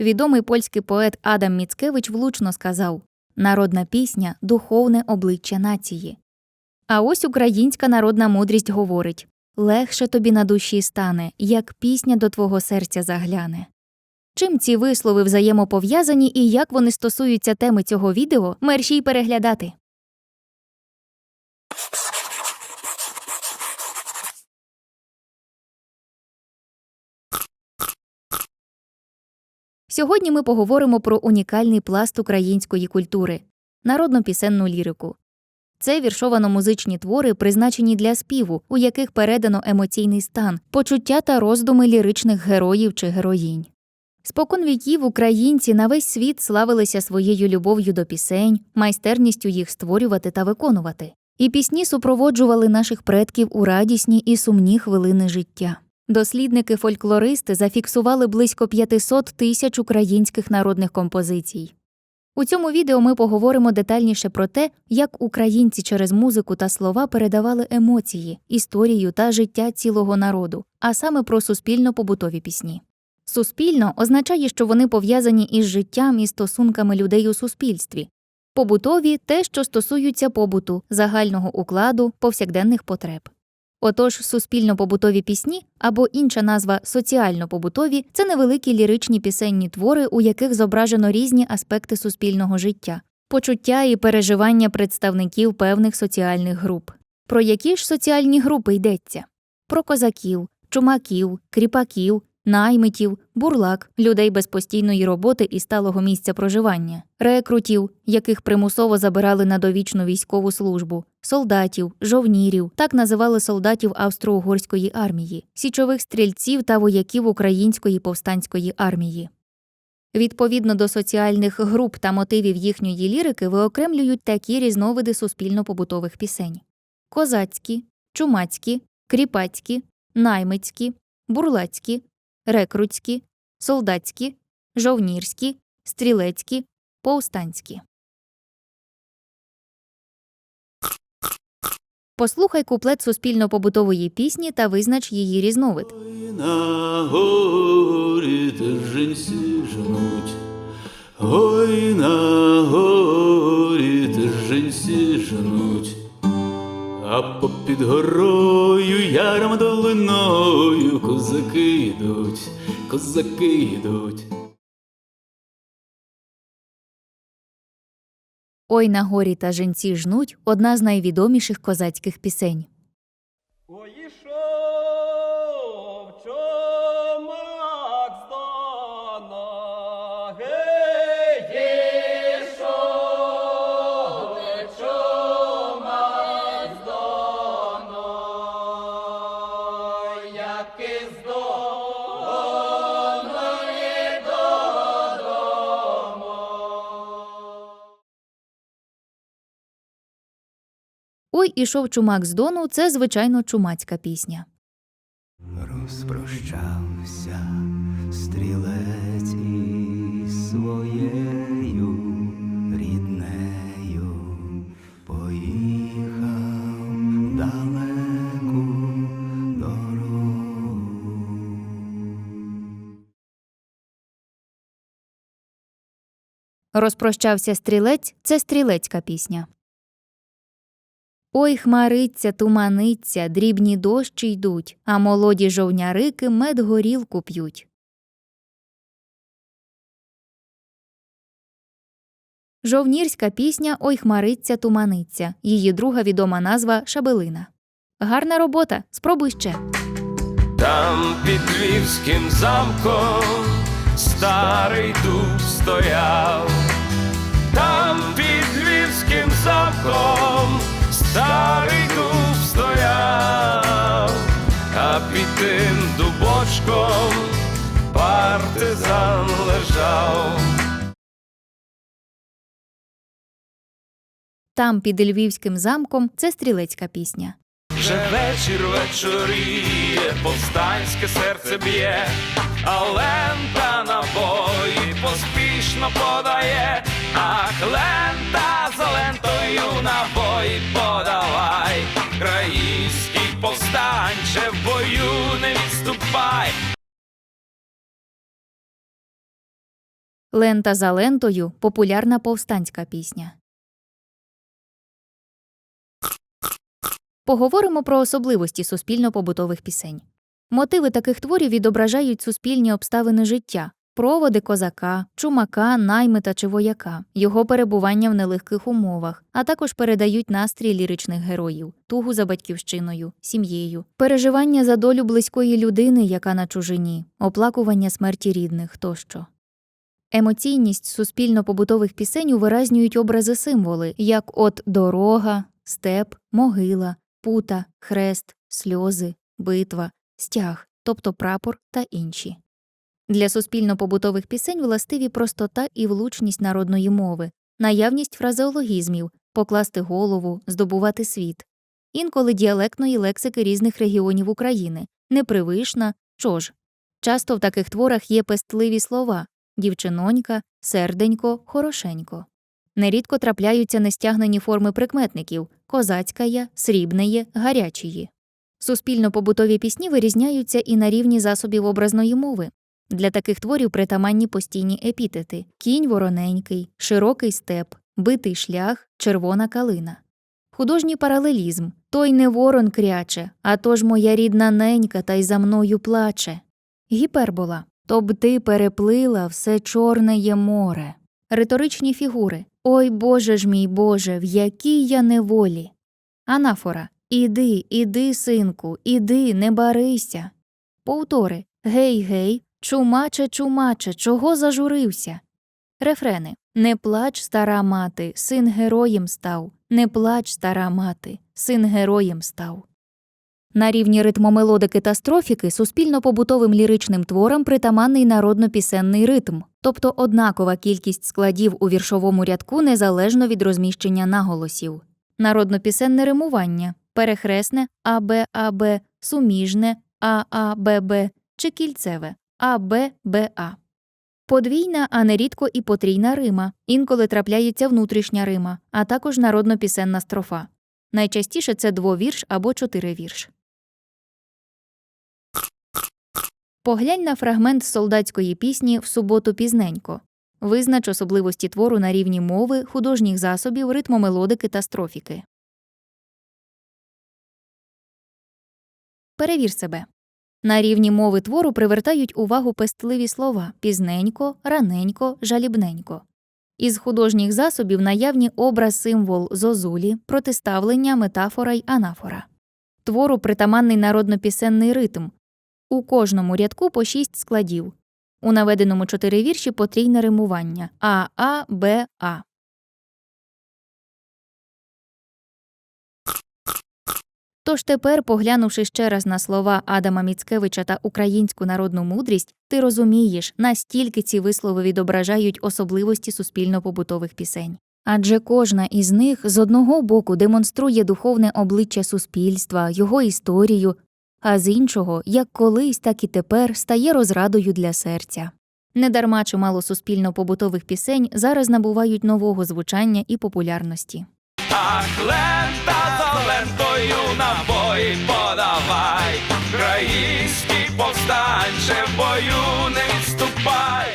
Відомий польський поет Адам Міцкевич влучно сказав Народна пісня духовне обличчя нації. А ось українська народна мудрість говорить легше тобі на душі стане, як пісня до твого серця загляне. Чим ці вислови взаємопов'язані і як вони стосуються теми цього відео, мерщій переглядати. Сьогодні ми поговоримо про унікальний пласт української культури народно-пісенну лірику. Це віршовано-музичні твори, призначені для співу, у яких передано емоційний стан, почуття та роздуми ліричних героїв чи героїнь. Спокон віків українці на весь світ славилися своєю любов'ю до пісень, майстерністю їх створювати та виконувати. І пісні супроводжували наших предків у радісні і сумні хвилини життя. Дослідники-фольклористи зафіксували близько 500 тисяч українських народних композицій. У цьому відео ми поговоримо детальніше про те, як українці через музику та слова передавали емоції, історію та життя цілого народу, а саме про суспільно-побутові пісні. Суспільно означає, що вони пов'язані із життям і стосунками людей у суспільстві. Побутові те, що стосуються побуту, загального укладу, повсякденних потреб. Отож, суспільно-побутові пісні або інша назва соціально-побутові це невеликі ліричні пісенні твори, у яких зображено різні аспекти суспільного життя, почуття і переживання представників певних соціальних груп. Про які ж соціальні групи йдеться? Про козаків, чумаків, кріпаків, наймитів, бурлак, людей без постійної роботи і сталого місця проживання, рекрутів, яких примусово забирали на довічну військову службу, солдатів, жовнірів, так називали солдатів австро-угорської армії, січових стрільців та вояків української повстанської армії. Відповідно до соціальних груп та мотивів їхньої лірики виокремлюють такі різновиди суспільно-побутових пісень: козацькі, чумацькі, кріпацькі, наймицькі, бурлацькі, рекрутські, солдатські, жовнірські, стрілецькі, повстанські. Послухай куплет суспільно-побутової пісні та визнач її різновид. На горі жнуть, ой, на горі а попід горою яром долиною козаки йдуть, козаки йдуть. Ой на горі та женці жнуть одна з найвідоміших козацьких пісень. Ой, Ой ішов чумак з дону це звичайно чумацька пісня. Розпрощався стрілець Розпрощався стрілець це стрілецька пісня. Ой хмариться, туманиться, дрібні дощі йдуть, а молоді жовнярики мед горілку п'ють. Жовнірська пісня Ой хмариться, туманиться. Її друга відома назва Шабелина. Гарна робота. Спробуй ще. Там під львівським замком старий дуб стояв, там під львівським замком старий дуб стояв, а під тим дубочком партизан лежав. Там під Львівським замком це стрілецька пісня. Вже вечір вечоріє, повстанське серце б'є, а лента на бої поспішно подає, ах, лента за лентою на бої подавай, краївський повстанче в бою не відступай, Лента за лентою популярна повстанська пісня. Поговоримо про особливості суспільно-побутових пісень. Мотиви таких творів відображають суспільні обставини життя, проводи козака, чумака, наймита чи вояка, його перебування в нелегких умовах, а також передають настрій ліричних героїв, тугу за батьківщиною, сім'єю, переживання за долю близької людини, яка на чужині, оплакування смерті рідних тощо. Емоційність суспільно-побутових пісень увиразнюють образи символи, як от дорога, степ, могила, пута, хрест, сльози, битва, стяг, тобто прапор та інші. Для суспільно-побутових пісень властиві простота і влучність народної мови, наявність фразеологізмів, покласти голову, здобувати світ, інколи діалектної лексики різних регіонів України, непривишна, чож. Часто в таких творах є пестливі слова дівчинонька, серденько, хорошенько. Нерідко трапляються нестягнені форми прикметників козацькая, срібнеє, гарячії. Суспільно-побутові пісні вирізняються і на рівні засобів образної мови. Для таких творів притаманні постійні епітети кінь вороненький, широкий степ, битий шлях, червона калина. Художній паралелізм той не ворон кряче, а то ж моя рідна ненька та й за мною плаче. Гіпербола то б ти переплила все чорне є море. Риторичні фігури Ой Боже ж мій Боже, в якій я неволі. Анафора Іди, іди, синку, іди, не барися. Повтори Гей, гей, чумаче, чумаче, чого зажурився? Рефрени Не плач, стара мати, син героєм став, не плач, стара мати, син героєм став. На рівні ритмомелодики та строфіки суспільно-побутовим ліричним творам притаманний народно-пісенний ритм, тобто однакова кількість складів у віршовому рядку незалежно від розміщення наголосів. Народно-пісенне римування перехресне АБ-АБ, суміжне ААББ чи кільцеве АБ-БА. Подвійна, а нерідко і потрійна рима, інколи трапляється внутрішня рима, а також народно-пісенна строфа. Найчастіше це двовірш або чотиривірш. Поглянь на фрагмент солдатської пісні в суботу пізненько. Визнач особливості твору на рівні мови, художніх засобів, ритмомелодики та строфіки. Перевір себе. На рівні мови твору привертають увагу пестливі слова пізненько, раненько, жалібненько. Із художніх засобів наявні образ символ зозулі, протиставлення, метафора й анафора. Твору притаманний народно-пісенний ритм. У кожному рядку по шість складів. У наведеному чотири вірші потрійне римування А, А, Б, А. Тож тепер, поглянувши ще раз на слова Адама Міцкевича та українську народну мудрість, ти розумієш, настільки ці вислови відображають особливості суспільно-побутових пісень. Адже кожна із них з одного боку демонструє духовне обличчя суспільства, його історію, а з іншого, як колись, так і тепер, стає розрадою для серця. Недарма чимало суспільно-побутових пісень зараз набувають нового звучання і популярності. Український повстанче в бою не відступай.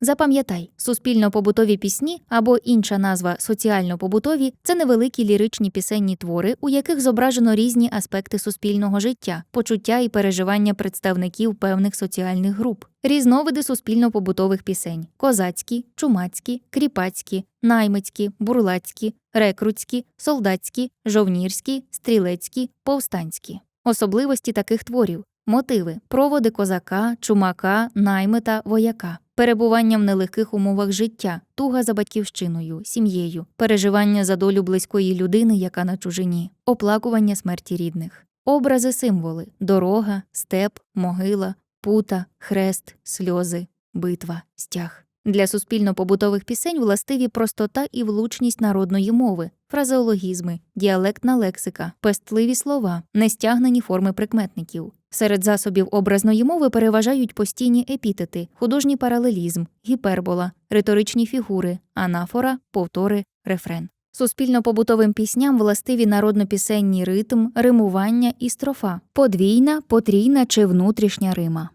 Запам'ятай, суспільно-побутові пісні або інша назва соціально-побутові це невеликі ліричні пісенні твори, у яких зображено різні аспекти суспільного життя, почуття і переживання представників певних соціальних груп, різновиди суспільно-побутових пісень: козацькі, чумацькі, кріпацькі, наймицькі, бурлацькі, рекрутські, солдатські, жовнірські, стрілецькі, повстанські. Особливості таких творів мотиви, проводи козака, чумака, наймита, вояка, перебування в нелегких умовах життя, туга за батьківщиною, сім'єю, переживання за долю близької людини, яка на чужині, оплакування смерті рідних, образи символи дорога, степ, могила, пута, хрест, сльози, битва, стяг. Для суспільно-побутових пісень властиві простота і влучність народної мови, фразеологізми, діалектна лексика, пестливі слова, нестягнені форми прикметників. Серед засобів образної мови переважають постійні епітети, художній паралелізм, гіпербола, риторичні фігури, анафора, повтори, рефрен. Суспільно-побутовим пісням властиві народно-пісенні ритм, римування і строфа, подвійна, потрійна чи внутрішня рима.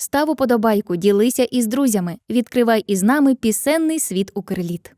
Став уподобайку, ділися із друзями, відкривай із нами пісенний світ Укрліт.